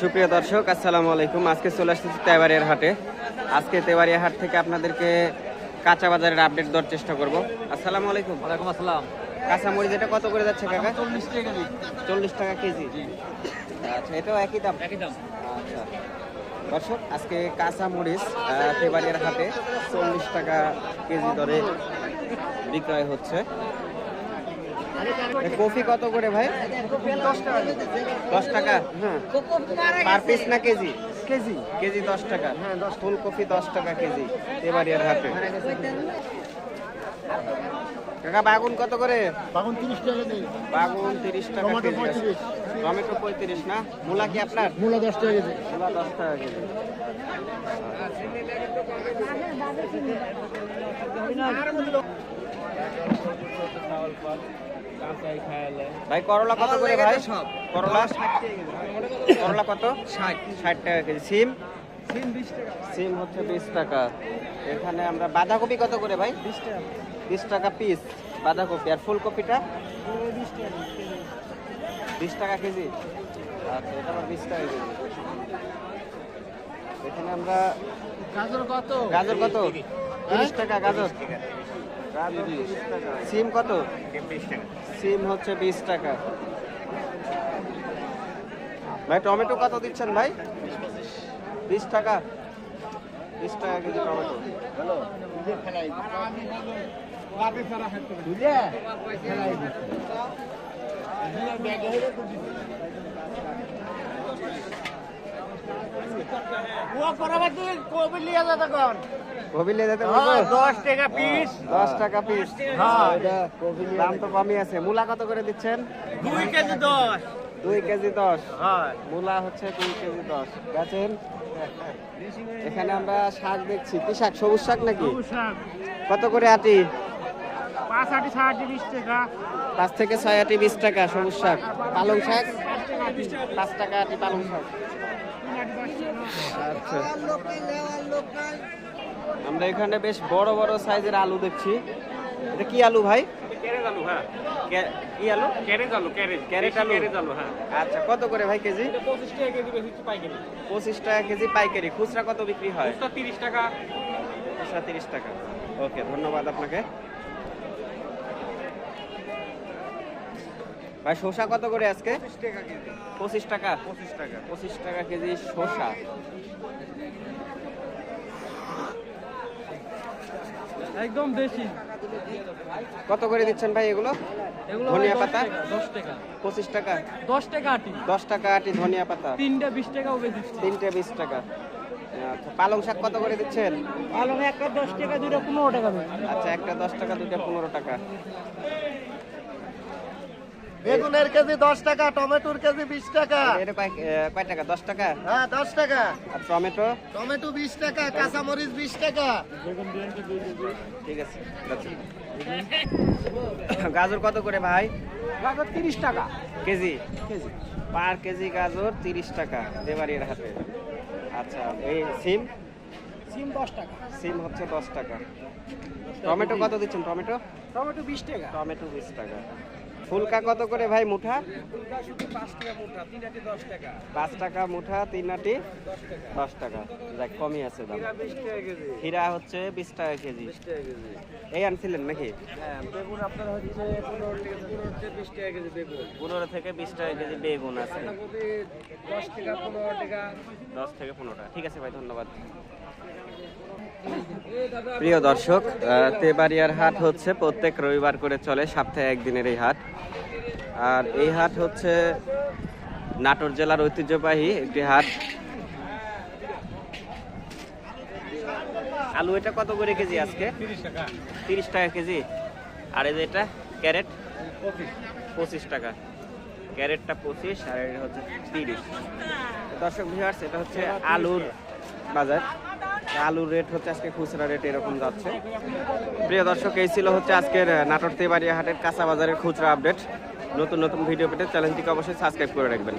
সুপ্রিয় দর্শক আসসালামু আলাইকুম। আজকে চলে আসতেছি তেবাড়িয়ার হাটে। আজকে তেবাড়িয়া হাট থেকে আপনাদেরকে কাঁচা বাজারের আপডেট দেওয়ার চেষ্টা করব। আসসালামু আলাইকুম। ওয়ালাইকুম আসসালাম। কাঁচা মরিচ এটা কত করে যাচ্ছে কাকা? চল্লিশ টাকা কেজি। চল্লিশ টাকা কেজি। আচ্ছা এটাও একই দাম? একই দাম। আচ্ছা। দর্শক আজকে কাঁচা মরিচ আহ, তেবাড়িয়ার হাটে চল্লিশ টাকা কেজি দরে বিক্রয় হচ্ছে। কফি কত করে ভাই? দশ টাকা। হ্যাঁ। পার পিস না কেজি? কেজি। কেজি দশ টাকা। হ্যাঁ দশ ফুলকপি দশ টাকা কেজি এবারিয়ার হাটে। কাকা বাগুন কত করে? বাগুন তিরিশ টাকা বাগুন তিরিশ টাকা টমেটো কেজি টমেটো পঁয়ত্রিশ না? মূলা কি আপনার? মূলা দশ টাকা কেজি। মূলা দশ টাকা কেজি। ভাই করলা কত করে ভাই? করলা? করলা কত? ষাট। ষাট টাকা কেজি। সিম? সিম হচ্ছে বিশ টাকা। এখানে আমরা বাঁধাকপি কত করে ভাই? বিশ টাকা। বিশ টাকা পিস বাঁধাকপি। আর ফুলকপিটা? বিশ টাকা কেজি। আচ্ছা এটা বিশ টাকা কেজি। এখানে আমরা গাজর কত? গাজর কত? তিরিশ টাকা। গাজর। সিম কত? সিম হচ্ছে বিশ টাকা। ভাই, টমেটো কত দিচ্ছেন ভাই? বিশ টাকা। বিশ টাকা কেজি টমেটো। কবি নিয়ে যেতে দশ টাকা পিস দশ টাকা পিস হ্যাঁ। দাম তো কমই আছে। মূলা কত করে দিচ্ছেন? দুই কেজি দশ। দুই কেজি দশ। হ্যাঁ। মূলা হচ্ছে দুই কেজি দশ। গেছেন এখানে আমরা শাক দেখছি। কি শাক? সবুজ শাক নাকি? কত করে আটি? পাঁচ আটি ষাট বিশ টাকা। পাঁচ থেকে ছয় আটি বিশ টাকা সবুজ শাক। পালং শাক? পাঁচ টাকা আটি পালং শাক। আচ্ছা। আমরা এখানে বেশ বড় বড় সাইজের আলু দেখছি। এটা কি আলু ভাই? আলু হ্যাঁ। কি আলু? ক্যারেজ আলু ক্যারেজ। ক্যারেট আলু? ক্যারেজ আলু হ্যাঁ। আচ্ছা কত করে ভাই কেজি? পঁচিশ টাকা কেজি বেশি পাইকারি। পঁচিশ টাকা কেজি পাইকারি। খুচরা কত বিক্রি হয়? খুচরা টাকা। খুচরা তিরিশ টাকা। ওকে ধন্যবাদ আপনাকে। ভাই শসা কত করে আজকে? পঁচিশ টাকা পঁচিশ টাকা? পঁচিশ টাকা। কেজি শসা। একদম বেশি কত করে দিচ্ছেন ভাই এগুলো? ধনিয়া দশ পাতা? দশ টাকা। পঁচিশ টাকা? দশ টাকা আটি। দশ টাকা আটি ধনিয়া পাতা? তিনটা বিশ টাকাও বেশি তিনটে বিশ টাকা। আচ্ছা পালং শাক কত করে দিচ্ছেন? আলু একটা দশ টাকা দুটো পনেরো টাকা আচ্ছা একটা দশ টাকা দুটা পনেরো টাকা। বেগুনের কেজি দশ টাকা টমেটোর কেজি বিশ টাকা। এটা কয় টাকা? দশ টাকা? হ্যাঁ দশ টাকা। আর টমেটো? টমেটো বিশ টাকা কাঁচামরিচ বিশ টাকা। ঠিক আছে। গাজর কত করে ভাই? গাজর তিরিশ টাকা। কেজি? কেজি। পার কেজি গাজর তিরিশ টাকা দেবাড়ির হাতে। আচ্ছা এই সিম? সিম দশ টাকা। সিম হচ্ছে দশ টাকা। টমেটো কত দিচ্ছেন টমেটো? টমেটো বিশ টাকা। টমেটো বিশ টাকা। ফুলকা কত করে ভাই মুঠা? পাঁচ টাকা মুঠা তিন আটি দশ টাকা। যাক কমই আছে দাম। হীরা হচ্ছে বিশ টাকা কেজি। এই আনছিলেন নাকি? হ্যাঁ বেগুন আপনার হচ্ছে পনেরো থেকে বিশ টাকা কেজি বেগুন। আছে। দশ থেকে পনেরো টাকা। ঠিক আছে ভাই ধন্যবাদ। প্রিয় দর্শক তেবাড়িয়ার হাট হচ্ছে প্রত্যেক রবিবার করে চলে সপ্তাহে একদিনের এই হাট। আর এই হাট হচ্ছে নাটোর জেলার ঐতিহ্যবাহী একটি হাট। আলু এটা কত করে কেজি আজকে? তিরিশ টাকা। তিরিশ টাকা কেজি। আর এই যে এটা ক্যারেট? পঁচিশ। টাকা। ক্যারেটটা পঁচিশ আর এটা হচ্ছে তিরিশ। দর্শক ভিউয়ার্স এটা হচ্ছে আলুর বাজার। আলুর রেট হচ্ছে আজকে খুচরা রেট এরকম যাচ্ছে। প্রিয় দর্শক, এই ছিল হচ্ছে আজকের নাটোর তেবাড়িয়া হাটের কাঁচা বাজারের খুচরা আপডেট নতুন নতুন ভিডিও পেতে চ্যানেলটিকে অবশ্যই সাবস্ক্রাইব করে রাখবেন।